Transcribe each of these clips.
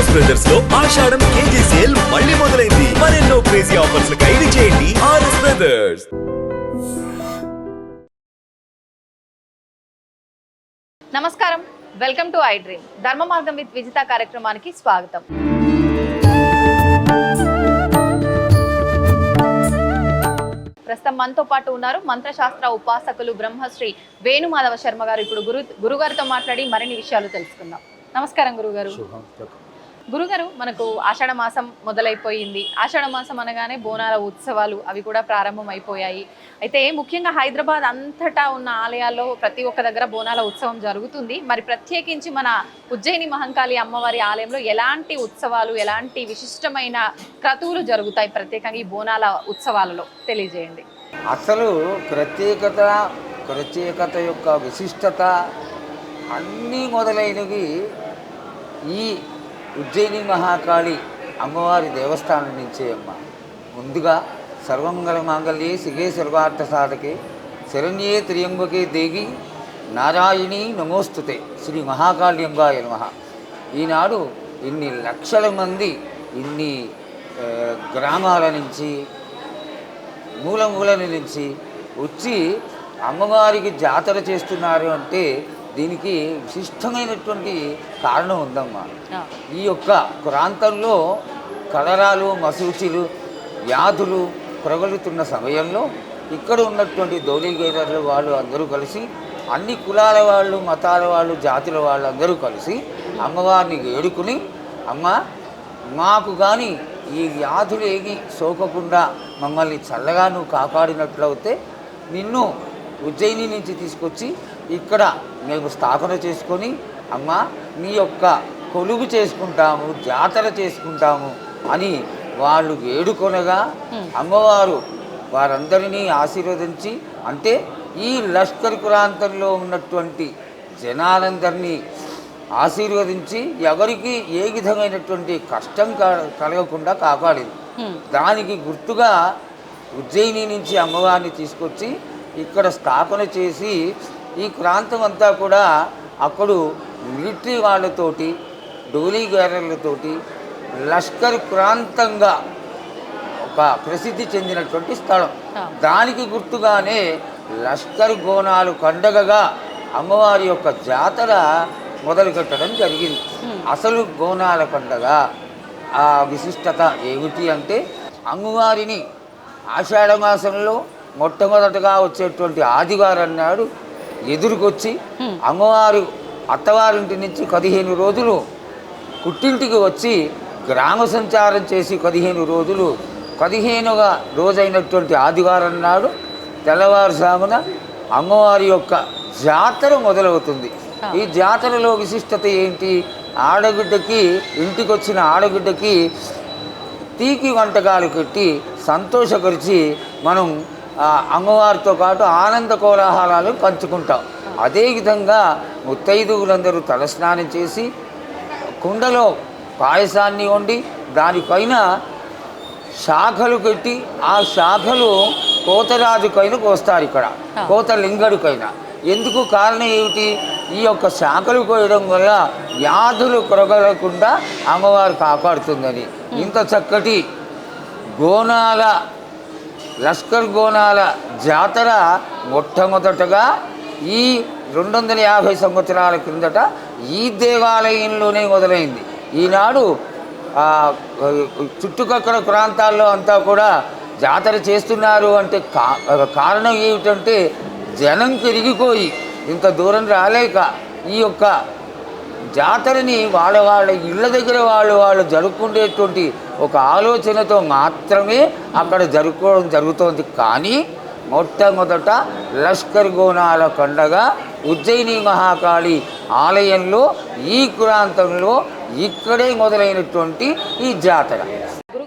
RS బ్రదర్స్లో Ashadham KG sale మళ్ళీ మొదలైంది. మరెన్నో క్రేజీ ఆఫర్స్ ఖైదీ చేయండి ఆర్ఎస్ బ్రదర్స్ నమస్కారం. Welcome to I dream Dharma Margam with Vijitha కార్యక్రమానికి స్వాగతం. ప్రస్తుతం మనతో పాటు ఉన్నారు మంత్రశాస్త్ర ఉపాసకులు బ్రహ్మశ్రీ వేణుమాధవ శర్మ గారు. ఇప్పుడు గురు గురుగారితో మాట్లాడి మరిన్ని విషయాలు తెలుసుకుందాం. నమస్కారం గురుగారు. గురుగారు మనకు ఆషాఢ మాసం మొదలైపోయింది. ఆషాఢ మాసం అనగానే బోనాల ఉత్సవాలు అవి కూడా ప్రారంభం అయిపోయాయి అయితే ముఖ్యంగా హైదరాబాద్ అంతటా ఉన్న ఆలయాల్లో ప్రతి ఒక్క దగ్గర బోనాల ఉత్సవం జరుగుతుంది. మరి ప్రత్యేకించి మన ఉజ్జయిని మహంకాళి అమ్మవారి ఆలయంలో ఎలాంటి ఉత్సవాలు ఎలాంటి విశిష్టమైన క్రతువులు జరుగుతాయి? ప్రత్యేకంగా ఈ బోనాల ఉత్సవాలలో తెలియజేయండి. అసలు ప్రత్యేకత ప్రత్యేకత యొక్క విశిష్టత అన్నీ మొదలైనవి ఈ ఉజ్జయిని మహాకాళి అమ్మవారి దేవస్థానం నుంచే అమ్మ. ముందుగా సర్వంగళ మాంగళ్యే సిగే సర్వార్థ సాధకే శరణ్యే త్రియంబకే దేగి నారాయణి నమోస్తుతే. శ్రీ మహాకాళ్యంగాయ నమ. ఈనాడు ఇన్ని లక్షల మంది ఇన్ని గ్రామాల నుంచి మూల మూల నుంచి వచ్చి అమ్మవారికి జాతర చేస్తున్నారు అంటే దీనికి విశిష్టమైనటువంటి కారణం ఉందమ్మా. ఈ యొక్క ప్రాంతంలో కలరాలు మసూచిలు వ్యాధులు ప్రబలుతున్న సమయంలో ఇక్కడ ఉన్నటువంటి దౌలిగేరర్ల వాళ్ళు అందరూ కలిసి అన్ని కులాల వాళ్ళు మతాల వాళ్ళు జాతుల వాళ్ళు అందరూ కలిసి అమ్మవారిని వేడుకుని అమ్మ మాకు కానీ ఈ వ్యాధులు ఏవి సోకకుండా మమ్మల్ని చల్లగా నువ్వు కాపాడినట్లయితే నిన్ను ఉజ్జయిని నుంచి తీసుకొచ్చి ఇక్కడ మేము స్థాపన చేసుకొని అమ్మ నీ యొక్క కొలువు చేసుకుంటాము జాతర చేసుకుంటాము అని వాళ్ళు వేడుకొనగా అమ్మవారు వారందరినీ ఆశీర్వదించి అంటే ఈ లష్కర్ ప్రాంతంలో ఉన్నటువంటి జనాలందరినీ ఆశీర్వదించి ఎవరికి ఏ విధమైనటువంటి కష్టం కలగకుండా కాపాడింది. దానికి గుర్తుగా ఉజ్జయిని నుంచి అమ్మవారిని తీసుకొచ్చి ఇక్కడ స్థాపన చేసి ఈ ప్రాంతం అంతా కూడా అప్పుడు మిలిటరీ వాళ్ళతోటి డోలీ గారర్లతోటి లష్కర్ ప్రాంతంగా ఒక ప్రసిద్ధి చెందినటువంటి స్థలం. దానికి గుర్తుగానే లష్కర్ గోనాలు పండగగా అమ్మవారి యొక్క జాతర మొదలుపెట్టడం జరిగింది. అసలు గోనాల పండగ ఆ విశిష్టత ఏమిటి అంటే అమ్మవారిని ఆషాఢ మాసంలో మొట్టమొదటగా వచ్చేటువంటి ఆదివారం నాడు ఎదురుకొచ్చి అమ్మవారు అత్తవారింటి నుంచి పదిహేను రోజులు పుట్టింటికి వచ్చి గ్రామ సంచారం చేసి పదిహేను రోజులు పదిహేనవ రోజైనటువంటి ఆదివారం నాడు తెల్లవారుజామున అమ్మవారి యొక్క జాతర మొదలవుతుంది. ఈ జాతరలో విశిష్టత ఏంటి? ఆడబిడ్డకి ఇంటికి వచ్చిన ఆడబిడ్డకి తీకి వంటకాలు పెట్టి సంతోషపరిచి మనం అమ్మవారితో పాటు ఆనంద కోలాహలాలు పంచుకుంటాం. అదేవిధంగా ముత్తైదువులందరూ తలస్నానం చేసి కుండలో పాయసాన్ని వండి దానిపైన శాఖలు పెట్టి ఆ శాఖలు కోతరాజుకైన కోస్తారు ఇక్కడ. కోత లింగడుకైన ఎందుకు కారణం ఏమిటి? ఈ యొక్క శాఖలు కోయడం వల్ల వ్యాధులు కొరగలకుండా అమ్మవారు కాపాడుతుందని. ఇంత చక్కటి గోనాల లష్కర్ గోనాల జాతర మొట్టమొదటగా ఈ రెండు వందల యాభై సంవత్సరాల క్రిందట ఈ దేవాలయంలోనే మొదలైంది. ఈనాడు చుట్టుపక్కల ప్రాంతాల్లో అంతా కూడా జాతర చేస్తున్నారు అంటే కా కారణం ఏమిటంటే జనం పెరిగిపోయి ఇంత దూరం రాలేక ఈ యొక్క జాతరని వాళ్ళ వాళ్ళ ఇళ్ళ దగ్గర వాళ్ళు వాళ్ళు జరుపుకునేటువంటి ఒక ఆలోచనతో మాత్రమే అక్కడ జరుపుకోవడం జరుగుతోంది. కానీ మొట్టమొదట లష్కర్ గోనాల పండగ ఉజ్జయిని మహాకాళి ఆలయంలో ఈ ప్రాంతంలో ఇక్కడే మొదలైనటువంటి ఈ జాతర.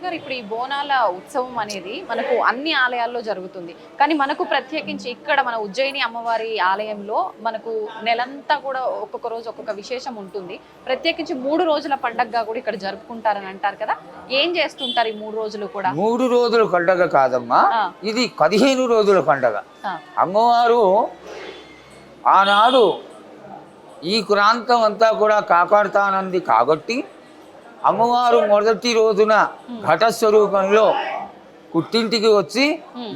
గురుగారు ఇప్పుడు ఈ బోనాల ఉత్సవం అనేది మనకు అన్ని ఆలయాల్లో జరుగుతుంది. కానీ మనకు ప్రత్యేకించి ఇక్కడ మన ఉజ్జయిని అమ్మవారి ఆలయంలో మనకు నెలంతా కూడా ఒక్కొక్క రోజు ఒక్కొక్క విశేషం ఉంటుంది. ప్రత్యేకించి మూడు రోజుల పండగగా కూడా ఇక్కడ జరుపుకుంటారని అంటారు కదా? ఏం చేస్తుంటారు ఈ మూడు రోజులు కూడా? మూడు రోజుల పండగ కాదమ్మా. ఇది పదిహేను రోజుల పండగ. అమ్మవారు ఆనాడు ఈ ప్రాంతం అంతా కూడా కాపాడుతానంది కాబట్టి అమ్మవారు మొదటి రోజున ఘట స్వరూపంలో పుట్టింటికి వచ్చి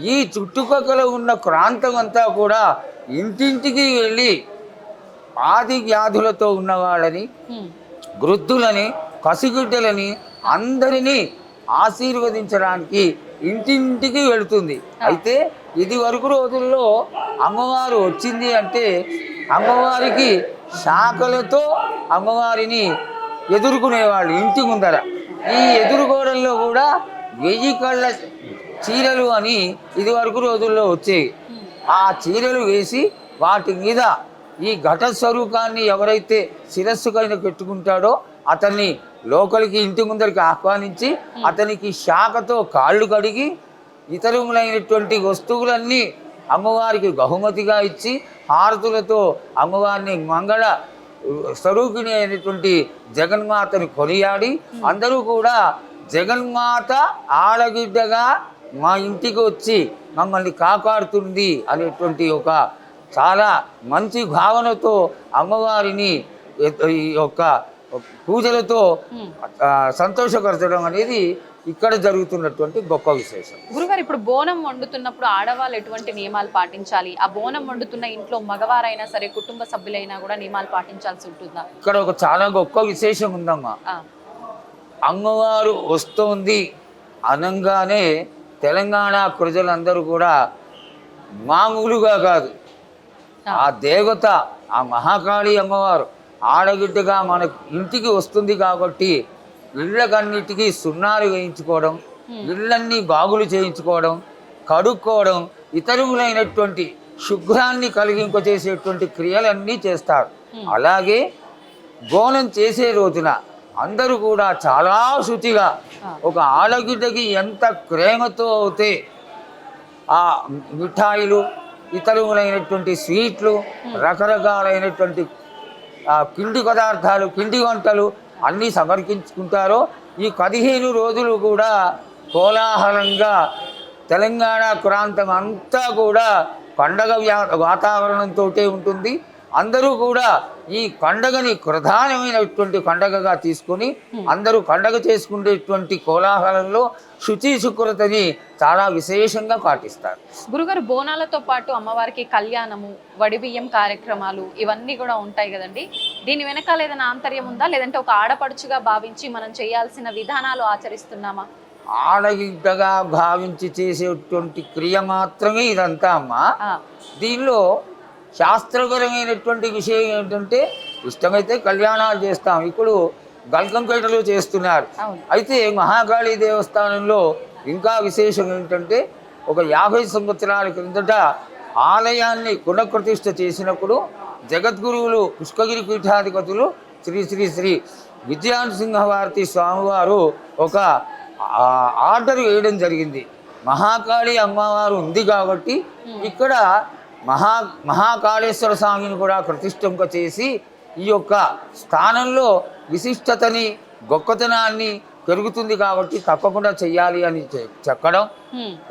ఈ చుట్టుపక్కల ఉన్న ప్రాంతం అంతా కూడా ఇంటింటికి వెళ్ళి ఆది వ్యాధులతో ఉన్న వాళ్ళని హ్మ్. వృద్ధులని కసిగుడ్డలని అందరినీ ఆశీర్వదించడానికి ఇంటింటికి వెళుతుంది. అయితే ఇది వరకు రోజుల్లో అమ్మవారు వచ్చింది అంటే అమ్మవారికి శాఖలతో అమ్మవారిని ఎదుర్కొనేవాళ్ళు ఇంటి ముందర. ఈ ఎదురుగోడల్లో కూడా వెయ్యి కళ్ళ చీరలు అని ఇదివరకు రోజుల్లో వచ్చేవి. ఆ చీరలు వేసి వాటి మీద ఈ ఘట స్వరూపాన్ని ఎవరైతే శిరస్సు పైన పెట్టుకుంటాడో అతన్ని లోకలికి ఇంటి ముందరికి ఆహ్వానించి అతనికి శాఖతో కాళ్ళు కడిగి ఇతరములైనటువంటి వస్తువులన్నీ అమ్మవారికి బహుమతిగా ఇచ్చి హారతులతో అమ్మవారిని మంగళ స్వరూపిణి అయినటువంటి జగన్మాతను కొనియాడి అందరూ కూడా జగన్మాత ఆడగిడ్డగా మా ఇంటికి వచ్చి మమ్మల్ని కాపాడుతుంది అనేటువంటి ఒక చాలా మంచి భావనతో అమ్మవారిని ఈ యొక్క పూజలతో సంతోషపరచడం అనేది ఇక్కడ జరుగుతున్నటువంటి గొప్ప విశేషం. గురుగారు ఇప్పుడు బోనం వండుతున్నప్పుడు ఆడవాళ్ళు ఎటువంటి నియమాలు పాటించాలి? ఆ బోనం వండుతున్న ఇంట్లో మగవారైనా సరే కుటుంబ సభ్యులైనా కూడా నియమాలు పాటించాల్సి ఉంటుందా? ఇక్కడ ఒక చాలా గొప్ప విశేషం ఉందమ్మా. అమ్మవారు వస్తోంది అనంగానే తెలంగాణ ప్రజలందరూ కూడా మామూలుగా కాదు. ఆ. దేవత ఆ మహాకాళి అమ్మవారు ఆడగిడ్డగా మన ఇంటికి వస్తుంది కాబట్టి ఇళ్ళకన్నిటికీ సున్నాలు వేయించుకోవడం ఇళ్ళన్నీ బాగులు చేయించుకోవడం కడుక్కోవడం ఇతరులైనటువంటి శుభ్రాన్ని కలిగింపచేసేటువంటి క్రియలన్నీ చేస్తారు. అలాగే బోనం చేసే రోజున అందరూ కూడా చాలా శుచిగా ఒక ఆడగిడ్డకి ఎంత ప్రేమతో అయితే ఆ మిఠాయిలు ఇతరులైనటువంటి స్వీట్లు రకరకాలైనటువంటి ఆ, పిండి పదార్థాలు పిండి వంటలు అన్నీ సమర్పించుకుంటారో ఈ పదిహేను రోజులు కూడా కోలాహలంగా తెలంగాణ ప్రాంతం అంతా కూడా పండగ వాతావరణంతో ఉంటుంది. అందరూ కూడా ఈ పండగని ప్రధానమైనటువంటి పండగగా తీసుకొని అందరూ పండగ చేసుకునేటువంటి కోలాహలంలో శుచి శుక్రతని చాలా విశేషంగా పాటిస్తారు. గురుగారు బోనాలతో పాటు అమ్మవారికి కళ్యాణము వడిబియ్యం కార్యక్రమాలు ఇవన్నీ కూడా ఉంటాయి కదండి. దీని వెనకాల ఏదైనా ఆంతర్యం ఉందా? లేదంటే ఒక ఆడపడుచుగా భావించి మనం చేయాల్సిన విధానాలు ఆచరిస్తున్నామా? ఆడగిడ్డగా భావించి చేసేటువంటి క్రియ మాత్రమే ఇదంతా అమ్మా. దీనిలో శాస్త్రపరమైనటువంటి విషయం ఏంటంటే ఇష్టమైతే కళ్యాణాలు చేస్తాం. ఇప్పుడు గల్కంపేటలో చేస్తున్నారు. అయితే మహాకాళి దేవస్థానంలో ఇంకా విశేషం ఏంటంటే ఒక యాభై సంవత్సరాల క్రిందట ఆలయాన్ని పునఃప్రతిష్ఠ చేసినప్పుడు జగద్గురువులు పుష్పగిరి పీఠాధిపతులు శ్రీ శ్రీ శ్రీ విజయానసింహవారతి స్వామివారు ఒక ఆర్డర్ వేయడం జరిగింది. మహాకాళి అమ్మవారు ఉంది కాబట్టి ఇక్కడ మహా మహాకాళేశ్వర స్వామిని కూడా ప్రతిష్ఠంప చేసి ఈ యొక్క స్థానంలో విశిష్టతని గొప్పతనాన్ని పెరుగుతుంది కాబట్టి తప్పకుండా చెయ్యాలి అని చెప్పడం.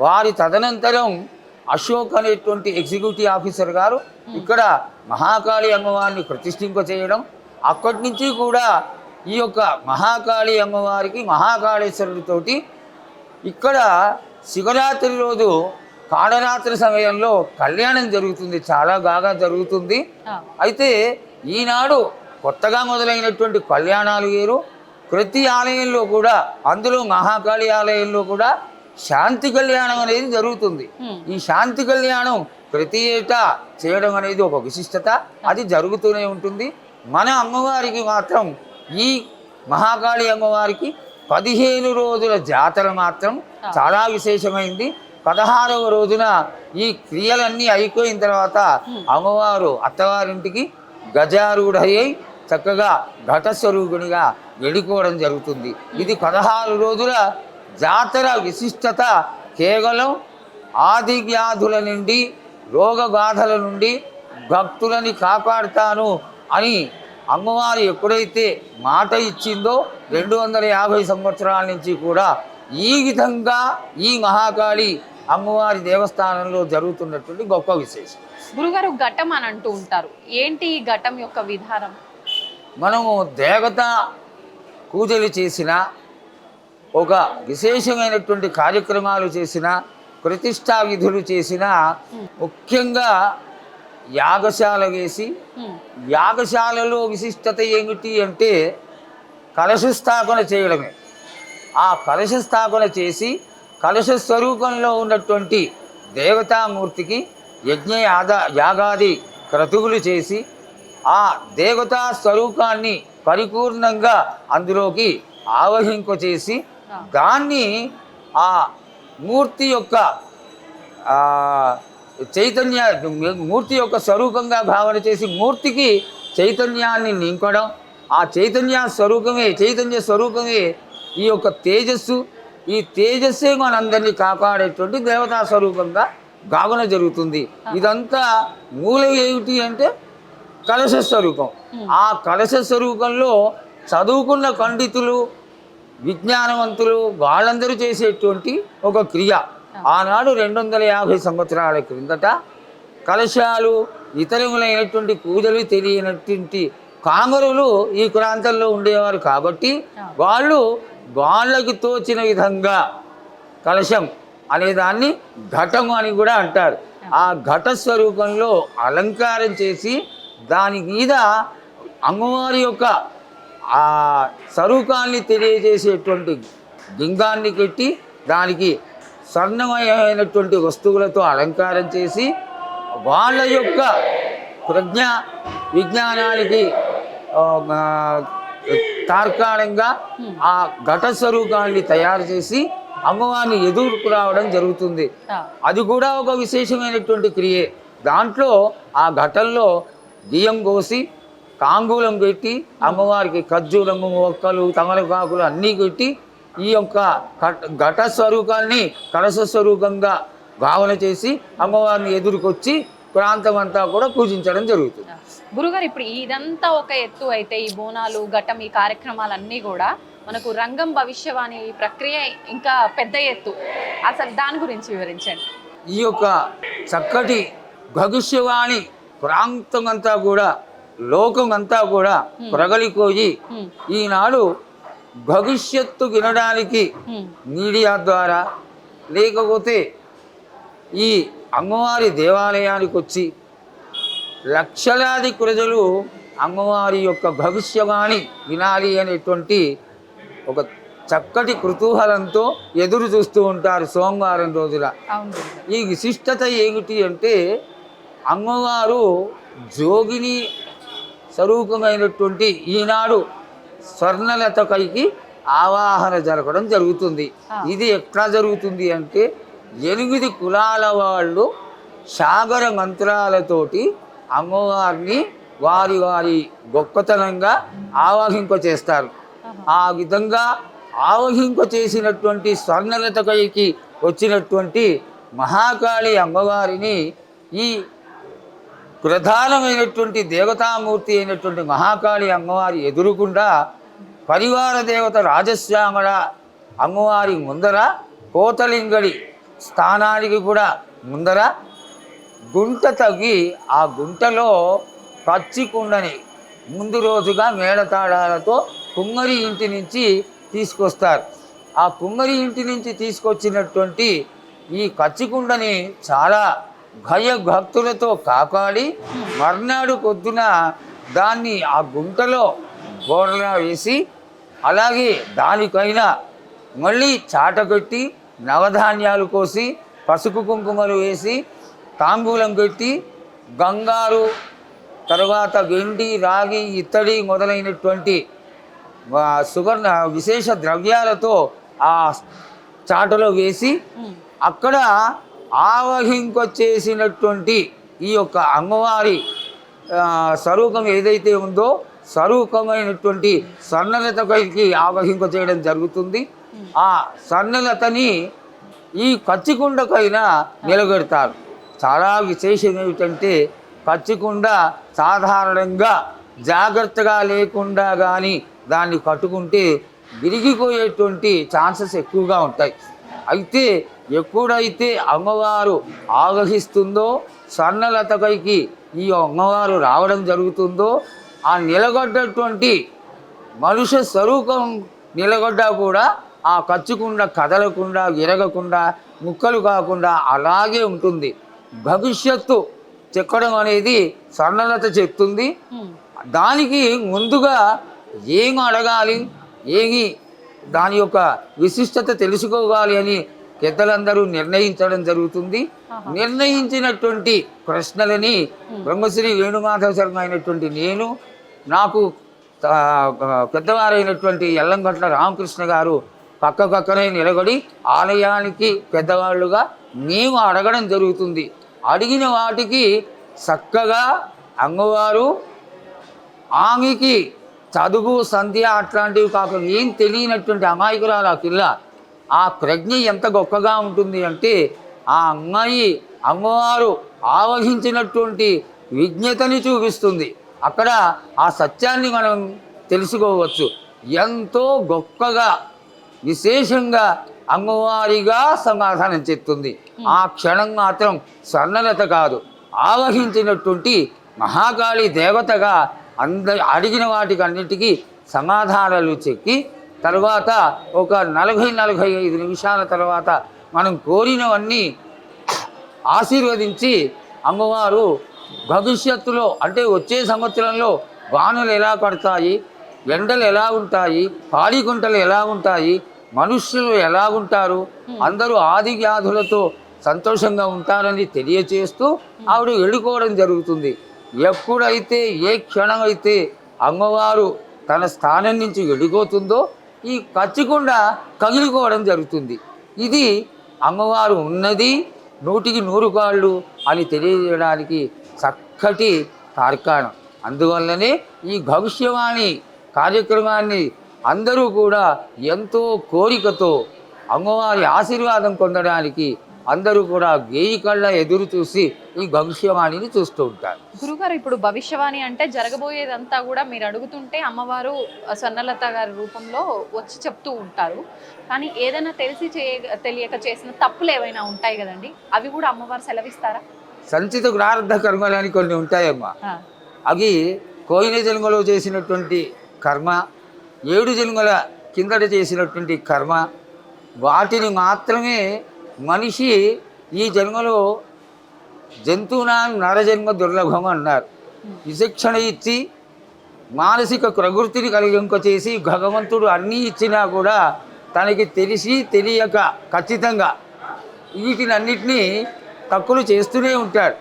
వారి తదనంతరం అశోక్ అనేటువంటి ఎగ్జిక్యూటివ్ ఆఫీసర్ గారు ఇక్కడ మహాకాళి అమ్మవారిని ప్రతిష్ఠింప చేయడం. అక్కడి నుంచి కూడా ఈ యొక్క మహాకాళి అమ్మవారికి మహాకాళేశ్వరుడితోటి ఇక్కడ శివరాత్రి రోజు కాళరాత్రి సమయంలో కళ్యాణం జరుగుతుంది. చాలా బాగా జరుగుతుంది. అయితే ఈనాడు కొత్తగా మొదలైనటువంటి కళ్యాణాలు వేరు. ప్రతి ఆలయంలో కూడా అందులో మహాకాళి ఆలయంలో కూడా శాంతి కళ్యాణం అనేది జరుగుతుంది. ఈ శాంతి కళ్యాణం ప్రతి ఏటా చేయడం అనేది ఒక విశిష్టత. అది జరుగుతూనే ఉంటుంది. మన అమ్మవారికి మాత్రం ఈ మహాకాళి అమ్మవారికి పదిహేను రోజుల జాతర మాత్రం చాలా విశేషమైంది. పదహారవ రోజున ఈ క్రియలన్నీ అయిపోయిన తర్వాత అమ్మవారు అత్తవారింటికి గజారూఢయ్యి చక్కగా ఘటస్వరూపిణిగా వెళ్ళిపోవడం జరుగుతుంది. ఇది పదహారు రోజుల జాతర విశిష్టత కేవలం ఆది వ్యాధుల నుండి రోగబాధల నుండి భక్తులని కాపాడుతాను అని అమ్మవారు ఎప్పుడైతే మాట ఇచ్చిందో రెండు వందల యాభై సంవత్సరాల నుంచి కూడా ఈ విధంగా ఈ మహాకాళి అమ్మవారి దేవస్థానంలో జరుగుతున్నటువంటి గొప్ప విశేషం. గురుగారు ఘటం అని అంటూ ఉంటారు. ఏంటి ఈ ఘటం యొక్క విధానం? మనము దేవత పూజలు చేసిన ఒక విశేషమైనటువంటి కార్యక్రమాలు చేసిన ప్రతిష్టా విధులు చేసిన ముఖ్యంగా యాగశాల వేసి యాగశాలలో విశిష్టత ఏమిటి అంటే కలశ స్థాపన చేయడమే. ఆ కలశ స్థాపన చేసి కలశ స్వరూపంలో ఉన్నటువంటి దేవతామూర్తికి యజ్ఞ యాద యాగాది క్రతువులు చేసి ఆ దేవతా స్వరూపాన్ని పరిపూర్ణంగా అందులోకి ఆవహింపచేసి దాన్ని ఆ మూర్తి యొక్క చైతన్య మూర్తి యొక్క స్వరూపంగా భావన చేసి మూర్తికి చైతన్యాన్ని నింపడం ఆ చైతన్య స్వరూపమే చైతన్య స్వరూపమే ఈ యొక్క తేజస్సు ఈ తేజస్సే మనందరినీ కాపాడేటువంటి దేవతా స్వరూపంగా భావన జరుగుతుంది. ఇదంతా మూల ఏమిటి అంటే కలశ స్వరూపం. ఆ కలశ స్వరూపంలో చదువుకున్న పండితులు విజ్ఞానవంతులు వాళ్ళందరూ చేసేటువంటి ఒక క్రియ. ఆనాడు రెండు వందల యాభై సంవత్సరాల క్రిందట కలశాలు ఇతరములైనటువంటి పూజలు తెలియనటువంటి కామరులు ఈ ప్రాంతంలో ఉండేవారు కాబట్టి వాళ్ళు వాళ్ళకి తోచిన విధంగా కలశం అనే దాన్ని ఘటం అని కూడా అంటారు. ఆ ఘట స్వరూపంలో అలంకారం చేసి దాని మీద అమ్మవారి యొక్క ఆ స్వరూపాన్ని తెలియజేసేటువంటి లింగాన్ని కట్టి దానికి స్వర్ణమయమైనటువంటి వస్తువులతో అలంకారం చేసి వాళ్ళ యొక్క ప్రజ్ఞ విజ్ఞానానికి తార్కాణంగా ఆ ఘట స్వరూపాన్ని తయారు చేసి అమ్మవారిని ఎదుర్కు రావడం జరుగుతుంది. అది కూడా ఒక విశేషమైనటువంటి క్రియే. దాంట్లో ఆ ఘటంలో బియ్యం కోసి కాంగూలం పెట్టి అమ్మవారికి ఖర్జూరము మొక్కలు తమలపాకులు అన్నీ పెట్టి ఈ యొక్క ఘట- స్వరూపాన్ని కలశ స్వరూపంగా భావన చేసి అమ్మవారిని ఎదుర్కొచ్చి ప్రాంతం అంతా కూడా పూజించడం జరుగుతుంది. గురుగారు ఇప్పుడు ఇదంతా ఒక ఎత్తు అయితే ఈ బోనాలు ఘటం ఈ కార్యక్రమాలన్నీ కూడా మనకు రంగం భవిష్యవాణి ఈ ప్రక్రియ ఇంకా పెద్ద ఎత్తు. అసలు దాని గురించి వివరించండి. ఈ యొక్క చక్కటి భవిష్యవాణి ప్రాంతం అంతా కూడా లోకం అంతా కూడా ప్రగలిపోయి ఈనాడు భవిష్యత్తు వినడానికి మీడియా ద్వారా లేకపోతే ఈ అమ్మవారి దేవాలయానికి వచ్చి లక్షలాది ప్రజలు అమ్మవారి యొక్క భవిష్యవాణి వినాలి అనేటువంటి ఒక చక్కటి కుతూహలంతో ఎదురు చూస్తూ ఉంటారు సోమవారం రోజున గురుగారు. ఈ విశిష్టత ఏమిటి అంటే అమ్మవారు జోగిని స్వరూపమైనటువంటి ఈనాడు స్వర్ణలత పైకి ఆవాహన జరగడం జరుగుతుంది. ఇది ఎట్లా జరుగుతుంది అంటే ఎనిమిది కులాల వాళ్ళు సాగర మంత్రాలతోటి అమ్మవారిని వారి వారి గొప్పతనంగా ఆవాహింప చేస్తారు. ఆ విధంగా ఆవహింప చేసినటువంటి స్వర్ణలత పైకి వచ్చినటువంటి మహాకాళి అమ్మవారిని ఈ ప్రధానమైనటువంటి దేవతామూర్తి అయినటువంటి మహాకాళి అమ్మవారి ఎదురుకుండా పరివార దేవత రాజశ్యామల అమ్మవారి ముందర కోతలింగడి స్థానానికి కూడా ముందర గుంట తవ్వి ఆ గుంటలో పచ్చికుండని ముందు రోజుగా మేళతాళాలతో కుమ్మరి ఇంటి నుంచి తీసుకొస్తారు. ఆ కుమ్మరి ఇంటి నుంచి తీసుకొచ్చినటువంటి ఈ కచ్చికుండని చాలా భయభక్తులతో కాపాడి మర్నాడు పొద్దున దాన్ని ఆ గుంటలో బోర్లా వేసి అలాగే దానికైన మళ్ళీ చాట నవధాన్యాలు కోసి పసుపు కుంకుమలు వేసి తాంబూలం పెట్టి గంగారు తర్వాత వెండి రాగి ఇత్తడి మొదలైనటువంటి ఆ, సువర్ణ విశేష ద్రవ్యాలతో ఆ చాటలో వేసి అక్కడ ఆవహింకొచ్చేసినటువంటి ఈ యొక్క అమ్మవారి స్వరూపం ఏదైతే ఉందో స్వరూపమైనటువంటి ఆవహింప చేయడం జరుగుతుంది. ఆ స్వర్ణలతని ఈ కచ్చికుండ పైన నిలబెడతారు. చాలా విశేషం ఏమిటంటే కచ్చకుండా సాధారణంగా జాగ్రత్తగా లేకుండా కానీ దాన్ని కట్టుకుంటే విరిగిపోయేటువంటి ఛాన్సెస్ ఎక్కువగా ఉంటాయి. అయితే ఎప్పుడైతే అమ్మవారు ఆవహిస్తుందో స్వర్ణలత ఈ అమ్మవారు రావడం జరుగుతుందో ఆ నిలగొడ్డటువంటి మనుష్య స్వరూపం నిలగొడ్డా కూడా ఆ కచ్చకుండా కదలకుండా విరగకుండా ముక్కలు కాకుండా అలాగే ఉంటుంది. భవిష్యత్తు చెక్కడం అనేది స్వర్ణలత చెప్తుంది. దానికి ముందుగా ఏం అడగాలి? ఏమి దాని యొక్క విశిష్టత తెలుసుకోవాలి అని పెద్దలందరూ నిర్ణయించడం జరుగుతుంది. నిర్ణయించినటువంటి ప్రశ్నలని బ్రహ్మశ్రీ వేణుమాధవ శర్మ అయినటువంటి నేను నాకు పెద్దవారైనటువంటి ఎల్లంగట్ల రామకృష్ణ గారు పక్క పక్కనే నిలబడి ఆలయానికి పెద్దవాళ్ళుగా మేము అడగడం జరుగుతుంది. అడిగిన వాటికి చక్కగా అమ్మవారు ఆమెకి చదువు సంధ్య అట్లాంటివి కాకుండా ఏం తెలియనటువంటి అమాయకురాలు ఆ పిల్ల. ఆ ప్రజ్ఞ ఎంత గొప్పగా ఉంటుంది అంటే ఆ అమ్మాయి అమ్మవారు ఆవహించినటువంటి విజ్ఞతని చూపిస్తుంది. అక్కడ ఆ సత్యాన్ని మనం తెలుసుకోవచ్చు. ఎంతో గొప్పగా విశేషంగా అమ్మవారిగా సమాధానం చెప్తుంది. ఆ క్షణం మాత్రం స్వర్ణలత కాదు. ఆవహించినటువంటి మహాకాళి దేవతగా అంద అడిగిన వాటికి అన్నిటికీ సమాధానాలు చెప్పి తర్వాత ఒక నలభై నలభై ఐదు నిమిషాల తర్వాత మనం కోరినవన్నీ ఆశీర్వదించి అమ్మవారు భవిష్యత్తులో అంటే వచ్చే సంవత్సరంలో వానలు ఎలా పడతాయి ఎండలు ఎలా ఉంటాయి పాడిగుంటలు ఎలా ఉంటాయి మనుష్యులు ఎలా ఉంటారు అందరూ ఆది వ్యాధులతో సంతోషంగా ఉంటారని తెలియచేస్తూ ఆవిడ వెళ్ళుకోవడం జరుగుతుంది. ఎప్పుడైతే ఏ క్షణం అయితే అమ్మవారు తన స్థానం నుంచి వెళ్ళిపోతుందో ఈ కచ్చికుండా కగిలిపోవడం జరుగుతుంది. ఇది అమ్మవారు ఉన్నది నూటికి నూరు కాళ్ళు అని తెలియజేయడానికి చక్కటి తార్కాణం. అందువల్లనే ఈ భవిష్యవాణి కార్యక్రమాన్ని అందరూ కూడా ఎంతో కోరికతో అమ్మవారి ఆశీర్వాదం పొందడానికి అందరూ కూడా వేయి కళ్ళ ఎదురు చూసి ఈ భవిష్యవాణిని చూస్తూ ఉంటారు. గురుగారు ఇప్పుడు భవిష్యవాణి అంటే జరగబోయేదంతా కూడా మీరు అడుగుతుంటే అమ్మవారు స్వర్ణలత గారి రూపంలో వచ్చి చెప్తూ ఉంటారు. కానీ ఏదైనా తెలిసి చేయ తెలియక చేసిన తప్పులు ఏవైనా ఉంటాయి కదండి? అవి కూడా అమ్మవారు సెలవిస్తారా? సంచిత ప్రారంభ కర్మలని కొన్ని ఉంటాయమ్మా. అవి కోయిన జన్మలో చేసినటువంటి కర్మ ఏడు జన్మల కిందట చేసినటువంటి కర్మ వాటిని మాత్రమే మనిషి ఈ జన్మలో జంతువునా నరజన్మ దుర్లభం అన్నారు. విశిక్షణ ఇచ్చి మానసిక ప్రవృత్తిని కలిగింక చేసి భగవంతుడు అన్నీ ఇచ్చినా కూడా తనకి తెలిసి తెలియక ఖచ్చితంగా వీటినన్నిటినీ తక్కువ చేస్తూనే ఉంటాడు.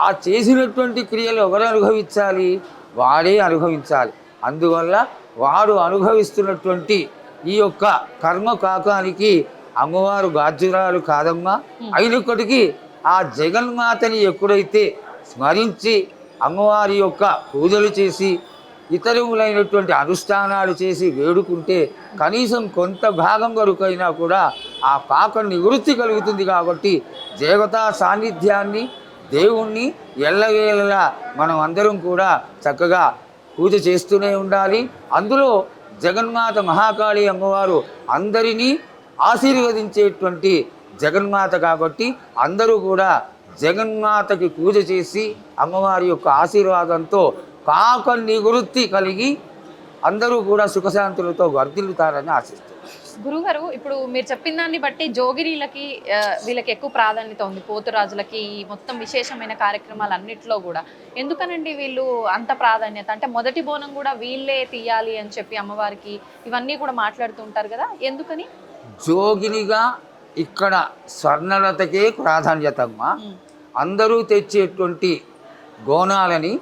ఆ చేసినటువంటి క్రియలు ఎవరు అనుభవించాలి? వాడే అనుభవించాలి. అందువల్ల వాడు అనుభవిస్తున్నటువంటి ఈ యొక్క కర్మ కాకానికి అమ్మవారు గాజురాలు కాదమ్మా. అయినప్పటికీ ఆ జగన్మాతని ఎప్పుడైతే స్మరించి అమ్మవారి యొక్క పూజలు చేసి ఇతరములైనటువంటి అనుష్ఠానాలు చేసి వేడుకుంటే కనీసం కొంత భాగం వరకైనా కూడా ఆ పాక నివృత్తి కలుగుతుంది కాబట్టి దేవతా సాన్నిధ్యాన్ని దేవుణ్ణి ఎల్లవేళలా మనం అందరం కూడా చక్కగా పూజ చేస్తూనే ఉండాలి. అందులో జగన్మాత మహాకాళి అమ్మవారు అందరినీ ఆశీర్వదించేటువంటి జగన్మాత కాబట్టి అందరూ కూడా జగన్మాతకి పూజ చేసి అమ్మవారి యొక్క ఆశీర్వాదంతో కాక నివృత్తి కలిగి అందరూ కూడా సుఖశాంతులతో వర్ధిల్లుతారని ఆశిస్తారు గురుగారు ఇప్పుడు మీరు చెప్పిన దాన్ని బట్టి జోగినీలకి ఆ, వీళ్ళకి ఎక్కువ ప్రాధాన్యత ఉంది. పోతురాజులకి ఈ మొత్తం విశేషమైన కార్యక్రమాలు అన్నిట్లో కూడా. ఎందుకనండి వీళ్ళు అంత ప్రాధాన్యత? అంటే మొదటి బోనం కూడా వీళ్ళే తీయాలి అని చెప్పి అమ్మవారికి ఇవన్నీ కూడా మాట్లాడుతూ ఉంటారు కదా? ఎందుకని? జోగినిగా ఇక్కడ స్వర్ణలతకే ప్రాధాన్యత అమ్మా. అందరూ తెచ్చేటువంటి గోనాలని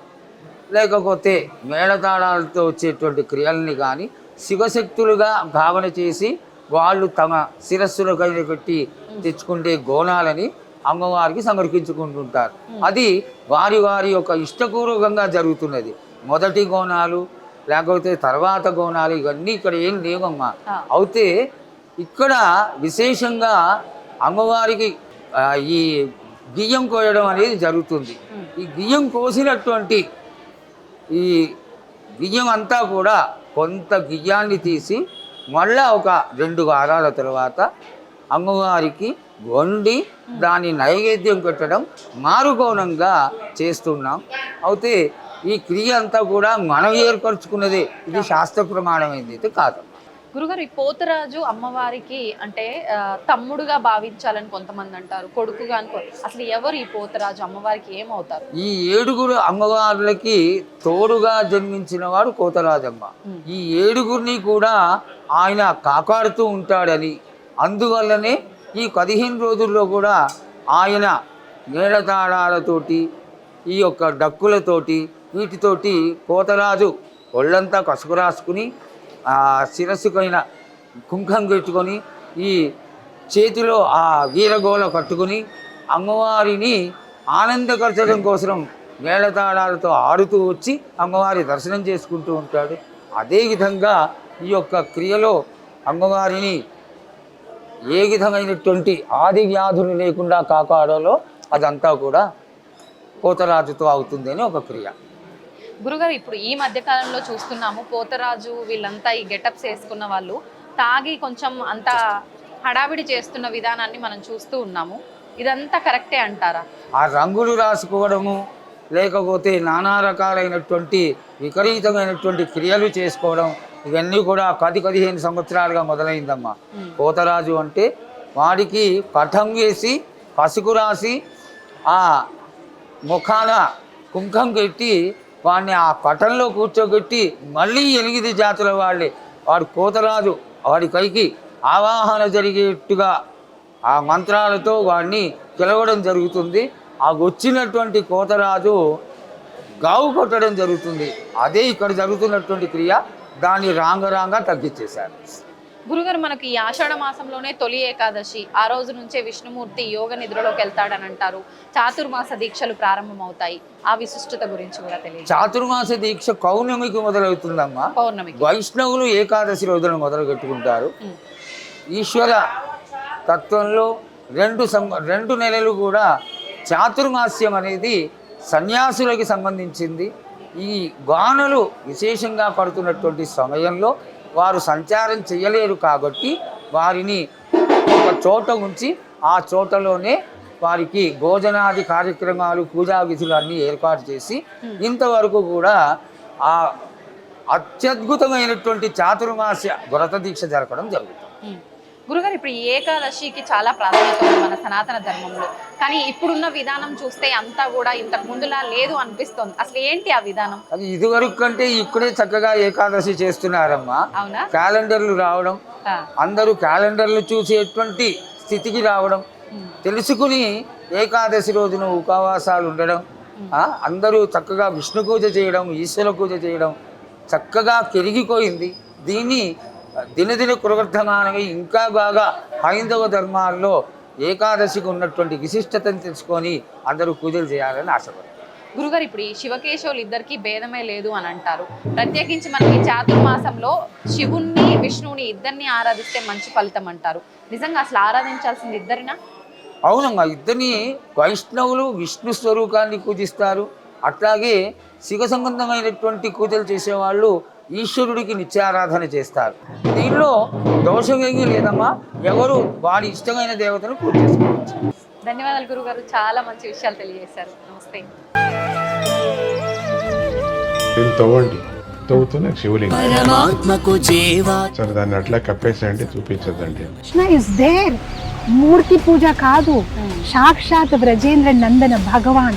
లేకపోతే మేళతాళాలతో వచ్చేటువంటి క్రియల్ని కానీ శివశక్తులుగా భావన చేసి వాళ్ళు తమ శిరస్సులకైన పెట్టి తెచ్చుకుంటే గోనాలని అమ్మవారికి సమర్పించుకుంటుంటారు. అది వారి వారి యొక్క ఇష్టపూర్వకంగా జరుగుతున్నది. మొదటి గోనాలు లేకపోతే తర్వాత గోనాలు ఇవన్నీ ఇక్కడ ఏం లేవమ్మా. అయితే ఇక్కడ విశేషంగా అమ్మవారికి ఈ బియ్యం కోయడం అనేది జరుగుతుంది. ఈ బియ్యం కోసినటువంటి ఈ బియ్యం అంతా కూడా కొంత గియ్యాన్ని తీసి మళ్ళా ఒక రెండు వారాల తర్వాత అమ్మవారికి వండి దాని నైవేద్యం పెట్టడం మారుకోణంగా చేస్తున్నాం. అయితే ఈ క్రియ అంతా కూడా మనం ఏర్పరచుకున్నదే. ఇది శాస్త్ర ప్రమాణమైంది. అయితే కాదు. గురుగారు ఈ పోతరాజు అమ్మవారికి అంటే తమ్ముడుగా భావించాలని కొంతమంది అంటారు కొడుకుగా అనుకో అసలు ఎవరు ఈ పోతరాజు అమ్మవారికి ఏమవుతారు? ఈ ఏడుగురు అమ్మవార్లకి తోడుగా జన్మించిన వాడు కోతరాజమ్మ ఈ ఏడుగురిని కూడా ఆయన కాపాడుతూ ఉంటాడని అందువల్లనే ఈ పదిహేను రోజుల్లో కూడా ఆయన మేళతాళాలతోటి ఈ యొక్క డక్కులతోటి వీటితోటి కోతరాజు ఒళ్ళంతా కసుకు రాసుకుని శిరస్సుకైన కుంకం పెట్టుకొని ఈ చేతిలో ఆ వీరగోళ కట్టుకుని అమ్మవారిని ఆనందపరచడం కోసం మేళతాళాలతో ఆడుతూ వచ్చి అమ్మవారి దర్శనం చేసుకుంటూ ఉంటాడు. అదేవిధంగా ఈ యొక్క క్రియలో అమ్మవారిని ఏ విధమైనటువంటి ఆది వ్యాధులు లేకుండా కాపాడాలో అదంతా కూడా కోతరాజుతో అవుతుంది అని ఒక క్రియ. గురుగారు ఇప్పుడు ఈ మధ్య కాలంలో చూస్తున్నాము పోతరాజు వీళ్ళంతా ఈ గెటప్స్ వేసుకున్న వాళ్ళు తాగి కొంచెం అంత హడావిడి చేస్తున్న విధానాన్ని మనం చూస్తూ ఉన్నాము. ఇదంతా కరెక్టే అంటారా? ఆ రంగులు రాసుకోవడము లేకపోతే నానా రకాలైనటువంటి విపరీతమైనటువంటి క్రియలు చేసుకోవడం ఇవన్నీ కూడా పది పదిహేను సంవత్సరాలుగా మొదలైందమ్మా. కోతరాజు అంటే వాడికి పటం వేసి పసుపు రాసి ఆ ముఖాన కుంకం పెట్టి వాడిని ఆ పటంలో కూర్చోబెట్టి మళ్ళీ ఎనిమిది జాతుల వాళ్ళే. వాడు కోతరాజు. వాడి పైకి ఆవాహన జరిగేట్టుగా ఆ మంత్రాలతో వాడిని గెలవడం జరుగుతుంది. ఆ వచ్చినటువంటి కోతరాజు గావు కొట్టడం జరుగుతుంది. అదే ఇక్కడ జరుగుతున్నటువంటి క్రియ. దాన్ని రాంగరాంగా తగ్గించేశారు. గురుగారు మనకి ఈ ఆషాఢ మాసంలోనే తొలి ఏకాదశి. ఆ రోజు నుంచే విష్ణుమూర్తి యోగ నిద్రలోకి వెళ్తాడని అంటారు. చాతుర్మాస దీక్షలు ప్రారంభమవుతాయి. ఆ విశిష్టత గురించి కూడా తెలియదు చాతుర్మాస దీక్ష కౌర్ణమికి మొదలవుతుందమ్మా. పౌర్ణమికి. వైష్ణవులు ఏకాదశి రోజున మొదలు పెట్టుకుంటారు. ఈశ్వర తత్వంలో రెండు సం రెండు నెలలు కూడా చాతుర్మాస్యం అనేది సన్యాసులకి సంబంధించింది. ఈ గానులు విశేషంగా పడుతున్నటువంటి సమయంలో వారు సంచారం చేయలేరు కాబట్టి వారిని ఒక చోట ఉంచి ఆ చోటలోనే వారికి భోజనాది కార్యక్రమాలు పూజా విధులు అన్నీ ఏర్పాటు చేసి ఇంతవరకు కూడా ఆ అత్యద్భుతమైనటువంటి చాతుర్మాస్య వ్రత దీక్ష జరపడం జరుగుతుంది. గురుగారు ఇప్పుడు ఏకాదశికి చాలా ప్రాధాన్యత ఉంది మన సనాతన ధర్మంలో. కానీ ఇప్పుడున్న విధానం చూస్తే అంతా కూడా ఇంతకు ముందులా లేదు అనిపిస్తోంది. అసలు ఏంటి ఆ విధానం? అది ఇదివరకు కంటే ఇక్కడే చక్కగా ఏకాదశి చేస్తున్నారమ్మా. అవునా? క్యాలెండర్లు రావడం. అందరూ క్యాలెండర్లు చూసేటువంటి స్థితికి రావడం. తెలుసుకుని ఏకాదశి రోజున ఉపవాసాలు ఉండడం అందరూ చక్కగా విష్ణు పూజ చేయడం ఈశ్వర పూజ చేయడం చక్కగా పెరిగిపోయింది. దీన్ని దినదిన కురవర్ధమానమై ఇంకా బాగా హైందవ ధర్మాల్లో ఏకాదశికి ఉన్నటువంటి విశిష్టతను తెలుసుకొని అందరూ పూజలు చేయాలని ఆశపడతారు గురుగారు ఇప్పుడు ఈ శివకేశవులు ఇద్దరికి భేదమే లేదు అని అంటారు. ప్రత్యేకించి మనకి చాతుర్మాసంలో శివుణ్ణి విష్ణువుని ఇద్దరిని ఆరాధిస్తే మంచి ఫలితం అంటారు. నిజంగా అసలు ఆరాధించాల్సింది ఇద్దరినా? అవునమ్మా ఇద్దరిని వైష్ణవులు విష్ణు స్వరూపాన్ని పూజిస్తారు. అట్లాగే శివ సంబంధమైనటువంటి పూజలు చేసేవాళ్ళు ఈశ్వరుడికి నిత్యారాధన చేస్తారు. దీనిలో దోషమేమీ లేదమ్మా. ఎవరు వారి ఇష్టమైన దేవతను పూజ చేసుకోవచ్చు. ధన్యవాదాలు గురుగారు. చాలా మంచి విషయాలు తెలియజేశారు. నమస్తే. దీన్ని తవ్వండి. తవ్వుతూనే శివలింగం. పరమాత్మకు జీవా. సరే దాన్ని అట్లా కప్పేసేయండి చూపించదండి కృష్ణ ఇస్ దేర్ మూర్తి పూజ కాదు. సాక్షాత్ బ్రజేంద్ర నందన భగవాన్.